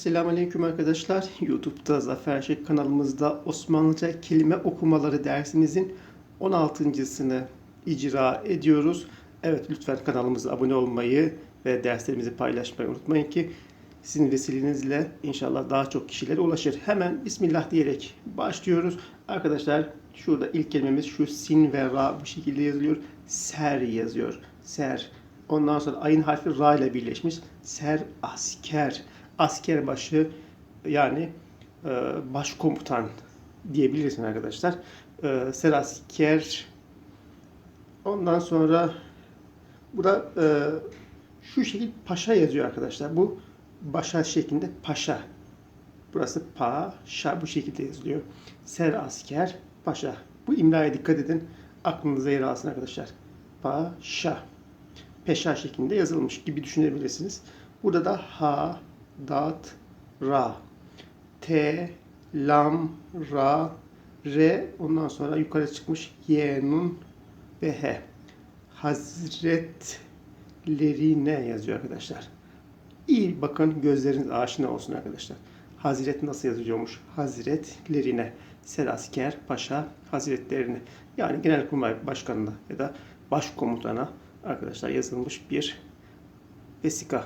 Esselamu Aleyküm arkadaşlar. YouTube'da Zafer Şek kanalımızda Osmanlıca kelime okumaları dersimizin 16.sını icra ediyoruz. Evet lütfen kanalımıza abone olmayı ve derslerimizi paylaşmayı unutmayın ki sizin vesilenizle inşallah daha çok kişilere ulaşır. Hemen Bismillah diyerek başlıyoruz. Arkadaşlar şurada ilk kelimemiz şu sin ve ra bu şekilde yazılıyor. Ser yazıyor. Ser. Ondan sonra ayın harfi ra ile birleşmiş. Ser asker. Asker başı yani e, başkomutan diyebilirsin arkadaşlar. E, ser asker. Ondan sonra burada e, şu şekil paşa yazıyor arkadaşlar. Bu başa şeklinde paşa. Burası paşa bu şekilde yazılıyor. Ser asker paşa. Bu imlaya dikkat edin. Aklınıza yer alsın arkadaşlar. Paşa. Peşa şeklinde yazılmış gibi düşünebilirsiniz. Burada da ha, dat, ra. T, lam, ra, re. Ondan sonra yukarı çıkmış ye, nun ve he. Hazretlerine yazıyor arkadaşlar. İyi bakın gözleriniz aşina olsun arkadaşlar. Hazret nasıl yazılıyormuş? Hazretlerine. Serasker, paşa, hazretlerine. Yani genelkurmay başkanına ya da başkomutana arkadaşlar yazılmış bir vesika.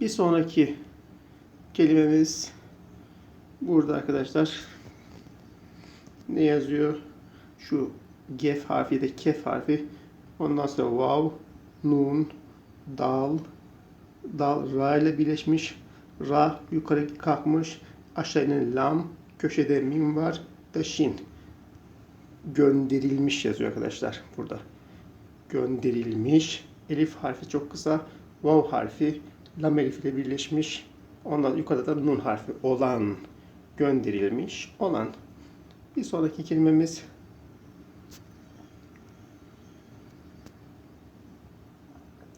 Bir sonraki kelimemiz burada arkadaşlar. Ne yazıyor? Şu gef harfi de kef harfi. Ondan sonra vav, nun, dal, dal ra ile birleşmiş. Ra yukarı kalkmış. Aşağı inen lam. Köşede mim var. Da şin. Gönderilmiş yazıyor arkadaşlar burada. Gönderilmiş. Elif harfi çok kısa. Vav harfi lam elif ile birleşmiş. Ondan yukarıda da nun harfi olan. Gönderilmiş olan. Bir sonraki kelimemiz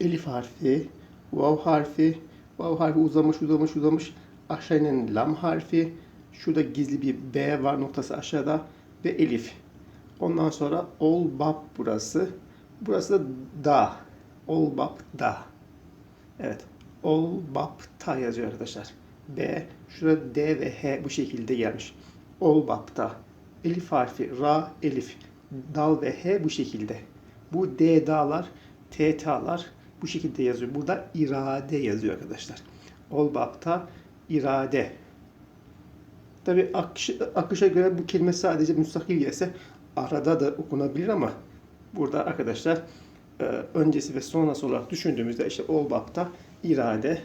Elif harfi, vav harfi, vav harfi uzamış uzamış uzamış. Aşağı inen lam harfi. Şurada gizli bir B var noktası aşağıda ve elif. Ondan sonra ol bab burası. Burası da da. Ol bab da. Evet. Ol bab ta yazıyor arkadaşlar. B. Şurada D ve H bu şekilde gelmiş. Ol bab da. Elif harfi ra elif. Dal ve H bu şekilde. Bu D dağlar, T ta'lar bu şekilde yazıyor. Burada irade yazıyor arkadaşlar. Olbap'ta irade. Tabi akış, akışa göre bu kelime sadece müstakil gelse arada da okunabilir ama burada arkadaşlar öncesi ve sonrası olarak düşündüğümüzde işte olbap'ta irade.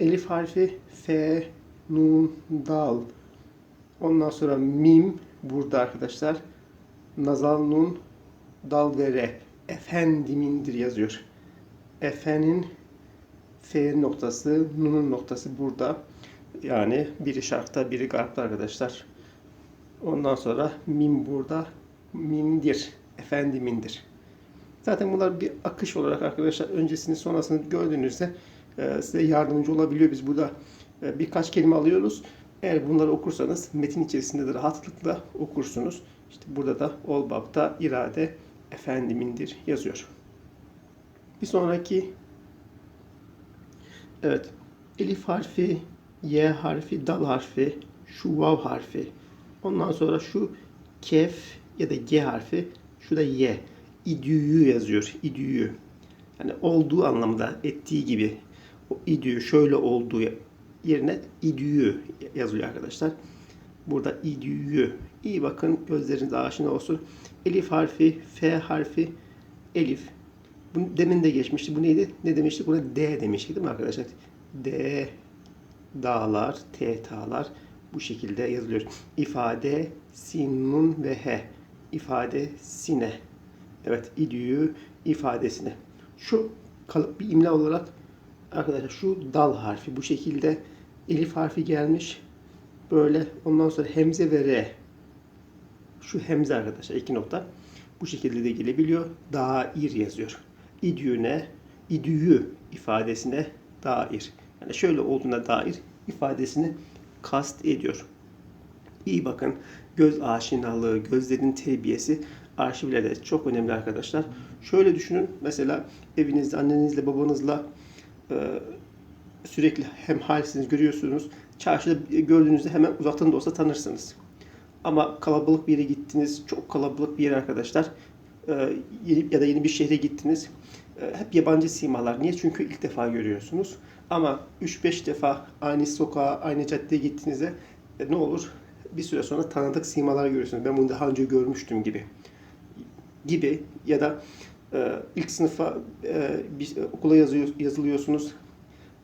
Elif harfi F, Nun, Dal. Ondan sonra mim burada arkadaşlar. Nazal Nun, Dal ve Re. Efendimindir yazıyor. Efe'nin F noktası, Nun'un noktası burada. Yani biri şarkta, biri garpta arkadaşlar. Ondan sonra mim burada. Mimdir. Efendimindir. Zaten bunlar bir akış olarak arkadaşlar öncesini sonrasını gördüğünüzde e, size yardımcı olabiliyor. Biz burada e, birkaç kelime alıyoruz. Eğer bunları okursanız metin içerisinde de rahatlıkla okursunuz. İşte burada da olbapta irade efendimindir yazıyor. Bir sonraki evet elif harfi, y harfi, dal harfi, şu vav harfi. Ondan sonra şu kef ya da g harfi, şu da y. İdüyü yazıyor. İdüyü. Yani olduğu anlamda ettiği gibi. O idüyü şöyle olduğu yerine idüyü yazıyor arkadaşlar. Burada idüyü. İyi bakın gözleriniz aşina olsun. Elif harfi, f harfi, elif, bu demin de geçmişti. Bu neydi? Ne demiştik? Buna D demiştik değil mi arkadaşlar? D dağlar, T tağlar bu şekilde yazılıyor. İfade sin, nun ve he. İfade sine. Evet, idüğü ifadesine. Şu kalıp bir imla olarak arkadaşlar şu dal harfi bu şekilde elif harfi gelmiş. Böyle ondan sonra hemze ve re. Şu hemze arkadaşlar iki nokta. Bu şekilde de gelebiliyor. Dair yazıyor idüğüne, idüğü ifadesine dair. Yani şöyle olduğuna dair ifadesini kast ediyor. İyi bakın göz aşinalığı, gözlerin terbiyesi arşivlerde çok önemli arkadaşlar. Şöyle düşünün mesela evinizde annenizle babanızla e, sürekli hem halsiniz görüyorsunuz. Çarşıda gördüğünüzde hemen uzaktan da olsa tanırsınız. Ama kalabalık bir yere gittiniz, çok kalabalık bir yere arkadaşlar e, yeni, ya da yeni bir şehre gittiniz. E, hep yabancı simalar. Niye? Çünkü ilk defa görüyorsunuz. Ama 3-5 defa aynı sokağa, aynı caddeye gittiğinizde e, ne olur? Bir süre sonra tanıdık simalar görüyorsunuz. Ben bunu daha önce görmüştüm gibi. Gibi ya da e, ilk sınıfa e, bir, okula yazıyor, yazılıyorsunuz.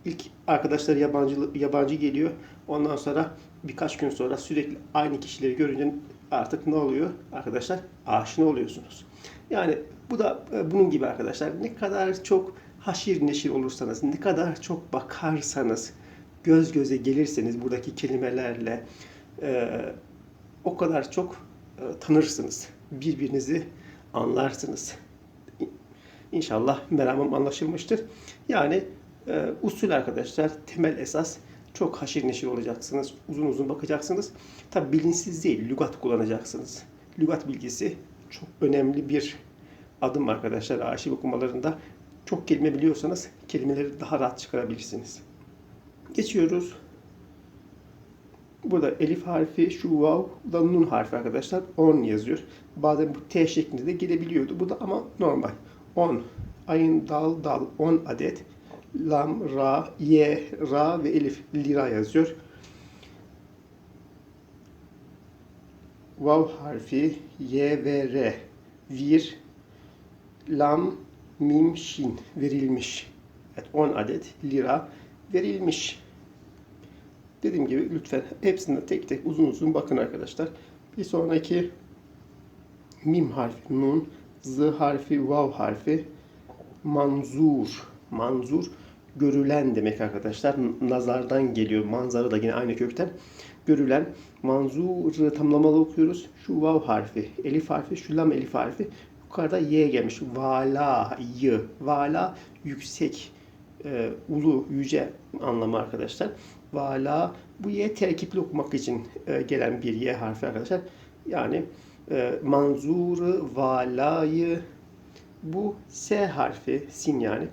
İlk arkadaşlar yabancı yabancı geliyor. Ondan sonra birkaç gün sonra sürekli aynı kişileri görünce artık ne oluyor arkadaşlar? Aşina oluyorsunuz. Yani bu da e, bunun gibi arkadaşlar. Ne kadar çok haşir neşir olursanız, ne kadar çok bakarsanız, göz göze gelirseniz buradaki kelimelerle e, o kadar çok e, tanırsınız. Birbirinizi anlarsınız. İnşallah meramım anlaşılmıştır. Yani e, usul arkadaşlar temel esas çok haşir neşir olacaksınız. Uzun uzun bakacaksınız. Tabi bilinçsiz değil, lügat kullanacaksınız. Lügat bilgisi çok önemli bir adım arkadaşlar. Arşiv okumalarında çok kelime biliyorsanız kelimeleri daha rahat çıkarabilirsiniz. Geçiyoruz. Burada elif harfi, şu vav, da nun harfi arkadaşlar. 10 yazıyor. Bazen bu T şeklinde de gelebiliyordu. Bu da ama normal. 10. Ayın dal dal 10 adet. Lam, ra, ye, ra ve elif lira yazıyor. Vav harfi, ye ve re. Vir, lam, mim, şin verilmiş. Evet 10 adet lira verilmiş. Dediğim gibi lütfen hepsine tek tek uzun uzun bakın arkadaşlar. Bir sonraki mim harfi nun, z harfi vav harfi manzur. Manzur görülen demek arkadaşlar. Nazardan geliyor. Manzara da yine aynı kökten. Görülen. Manzur'ı tamlamalı okuyoruz. Şu vav harfi, elif harfi, şu lam elif harfi. Yukarıda y gelmiş. Vala, y. Vala yüksek, e, ulu, yüce anlamı arkadaşlar. Vala bu y terkipli okumak için e, gelen bir y harfi arkadaşlar. Yani e, manzuru, valayı bu S harfi, sin yani.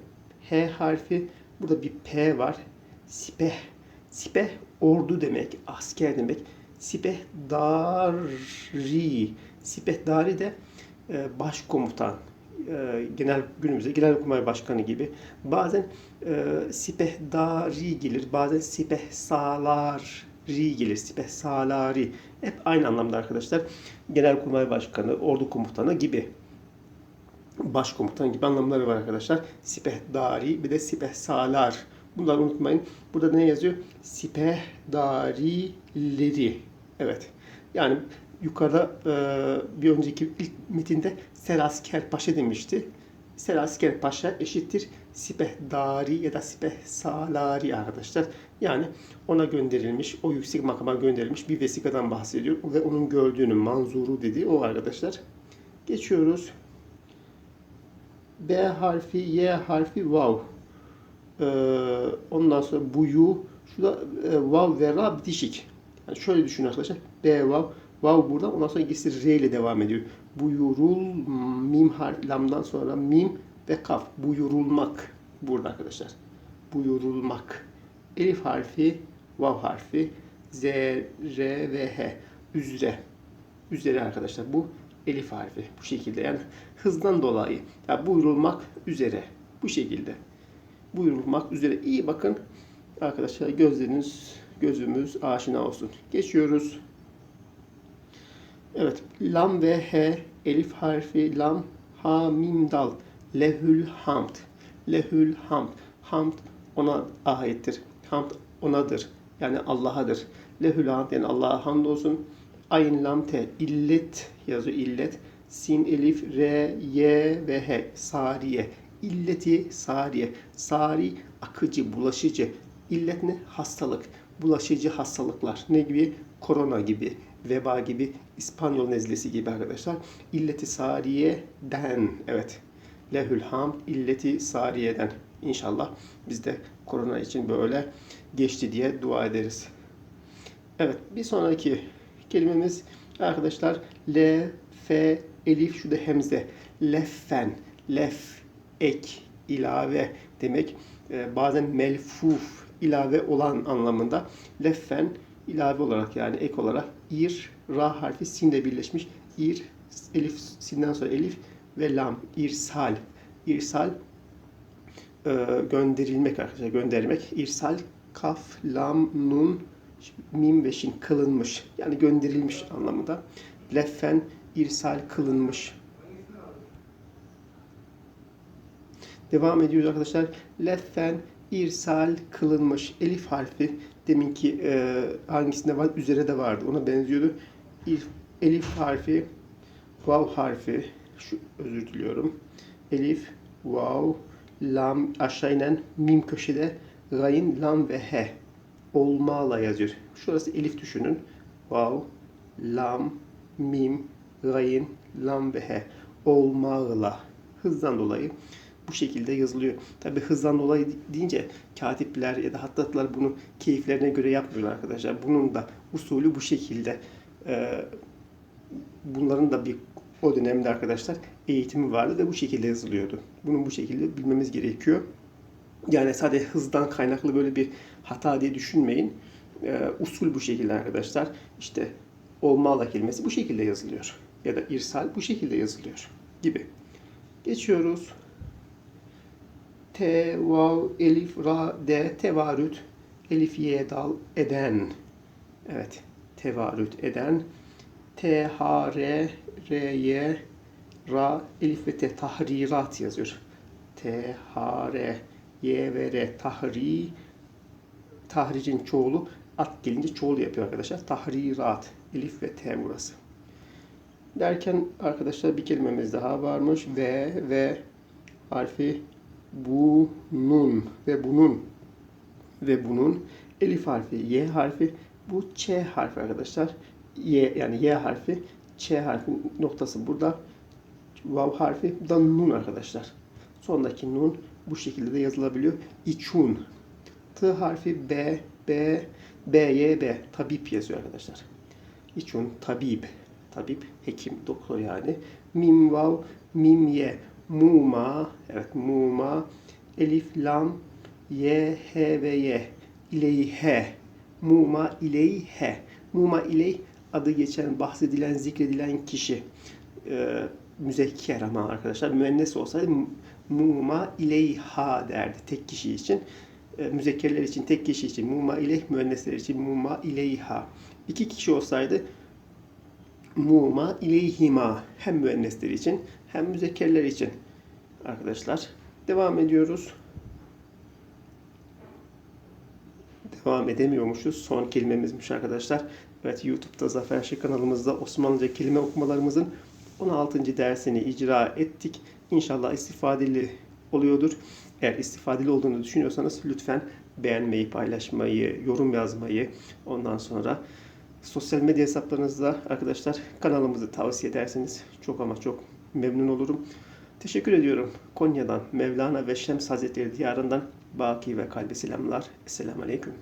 H harfi, burada bir P var. Sipeh. Sipeh ordu demek, asker demek. Sipeh dari. Sipeh dari de e, başkomutan. E, genel günümüzde genelkurmay başkanı gibi. Bazen e, sipeh dari gelir, bazen sipeh salar ri gelir. Sipeh salari. Hep aynı anlamda arkadaşlar. Genelkurmay başkanı, ordu komutanı gibi başkomutan gibi anlamları var arkadaşlar. Sipeh dari bir de sipeh salar. Bunları unutmayın. Burada ne yazıyor? Sipeh darileri. Evet. Yani yukarıda e, bir önceki ilk metinde Serasker Paşa demişti. Serasker Paşa eşittir Sipeh Dari ya da Sipeh Salari arkadaşlar. Yani ona gönderilmiş, o yüksek makama gönderilmiş bir vesikadan bahsediyor. Ve onun gördüğünü, manzuru dediği o arkadaşlar. Geçiyoruz. B harfi, Y harfi, vav. Ee, ondan sonra bu yu, şurada e, vav ve ra bitişik. Yani şöyle düşünün arkadaşlar. B vav, vav burada. Ondan sonra ikisi R ile devam ediyor. Buyurul, mim harfi, lamdan sonra mim ve kaf. Buyurulmak burada arkadaşlar. Buyurulmak. Elif harfi, vav harfi, Z, R ve H. Üzere. Üzere arkadaşlar. Bu elif harfi. Bu şekilde yani hızdan dolayı. Yani buyurulmak üzere. Bu şekilde. Buyurulmak üzere. İyi bakın. Arkadaşlar gözleriniz, gözümüz aşina olsun. Geçiyoruz. Evet. Lam ve H elif harfi lam ha mim dal. Lehül hamd. Lehül hamd. Hamd ona aittir. Hamd onadır. Yani Allah'adır. Lehül hamd yani Allah'a hamd olsun. Ayn lam te illet yazıyor illet. Sin elif re ye ve he sariye. İlleti sariye. Sari akıcı, bulaşıcı. İllet ne? Hastalık. Bulaşıcı hastalıklar. Ne gibi? Korona gibi, veba gibi, İspanyol nezlesi gibi arkadaşlar. İlleti sariyeden. Evet. Lehül hamd illeti sariyeden. İnşallah biz de korona için böyle geçti diye dua ederiz. Evet bir sonraki kelimemiz arkadaşlar L, F, elif şu da hemze. Leffen, lef, ek, ilave demek. Ee, bazen melfuf ilave olan anlamında. Leffen ilave olarak yani ek olarak ir, ra harfi sinle birleşmiş. Ir, elif, sinden sonra elif ve lam, irsal. İrsal e, gönderilmek arkadaşlar, göndermek. İrsal, kaf, lam, nun, mim ve şin kılınmış. Yani gönderilmiş anlamında. Leffen, irsal kılınmış. Devam ediyoruz arkadaşlar. Leffen, irsal kılınmış. Elif harfi deminki e, hangisinde var? Üzere de vardı. Ona benziyordu. Elif, elif harfi, vav harfi, şu özür diliyorum. Elif, vav, lam aşağı inen mim köşede gayin, lam ve he olmala yazıyor. Şurası elif düşünün. Vav, lam, mim, gayin, lam ve he olmağla hızdan dolayı bu şekilde yazılıyor. Tabi hızdan dolayı deyince katipler ya da hattatlar bunu keyiflerine göre yapmıyorlar arkadaşlar. Bunun da usulü bu şekilde. Ee, bunların da bir o dönemde arkadaşlar eğitimi vardı ve bu şekilde yazılıyordu. Bunun bu şekilde bilmemiz gerekiyor. Yani sadece hızdan kaynaklı böyle bir hata diye düşünmeyin. Ee, usul bu şekilde arkadaşlar. İşte olmalı kelimesi bu şekilde yazılıyor. Ya da irsal bu şekilde yazılıyor gibi. Geçiyoruz. T, vav, elif, ra, de, tevarüt, elif, ye, dal, eden. Evet, tevarüt eden. T, H, R, R, Y, Ra, Elif ve T tahrirat yazıyor. T, H, R, Y ve R tahri tahricin çoğulu at gelince çoğulu yapıyor arkadaşlar. Tahrirat. Elif ve T burası. Derken arkadaşlar bir kelimemiz daha varmış. Ve ve harfi bunun ve bunun ve bunun elif harfi, y harfi, bu ç harfi arkadaşlar. Y yani y harfi, ç harfi noktası burada. Vav harfi, bu da nun arkadaşlar. Sondaki nun bu şekilde de yazılabiliyor. İçun. T harfi B, B, B, Y, B. Tabip yazıyor arkadaşlar. İçun, tabip. Tabip, hekim, doktor yani. Mim, vav, mim, ye. Muma, evet muma. Elif, lam, ye, he ve ye. İleyhe. Muma, ileyhe. Muma, iley adı geçen, bahsedilen, zikredilen kişi. Ee, müzekker ama arkadaşlar. Müennes olsaydı muma ileyha derdi tek kişi için. E, müzekkerler için tek kişi için muma ileyh, müennesler için muma ileyha. İki kişi olsaydı muma ileyhima hem müennesler için hem müzekkerler için arkadaşlar. Devam ediyoruz. Devam edemiyormuşuz. Son kelimemizmiş arkadaşlar. Evet YouTube'da Zafer Şık kanalımızda Osmanlıca kelime okumalarımızın 16. dersini icra ettik. İnşallah istifadeli oluyordur. Eğer istifadeli olduğunu düşünüyorsanız lütfen beğenmeyi, paylaşmayı, yorum yazmayı, ondan sonra sosyal medya hesaplarınızda arkadaşlar kanalımızı tavsiye ederseniz çok ama çok memnun olurum. Teşekkür ediyorum. Konya'dan Mevlana ve Şems Hazretleri diyarından Baki ve kalbi selamlar. Esselamu Aleyküm.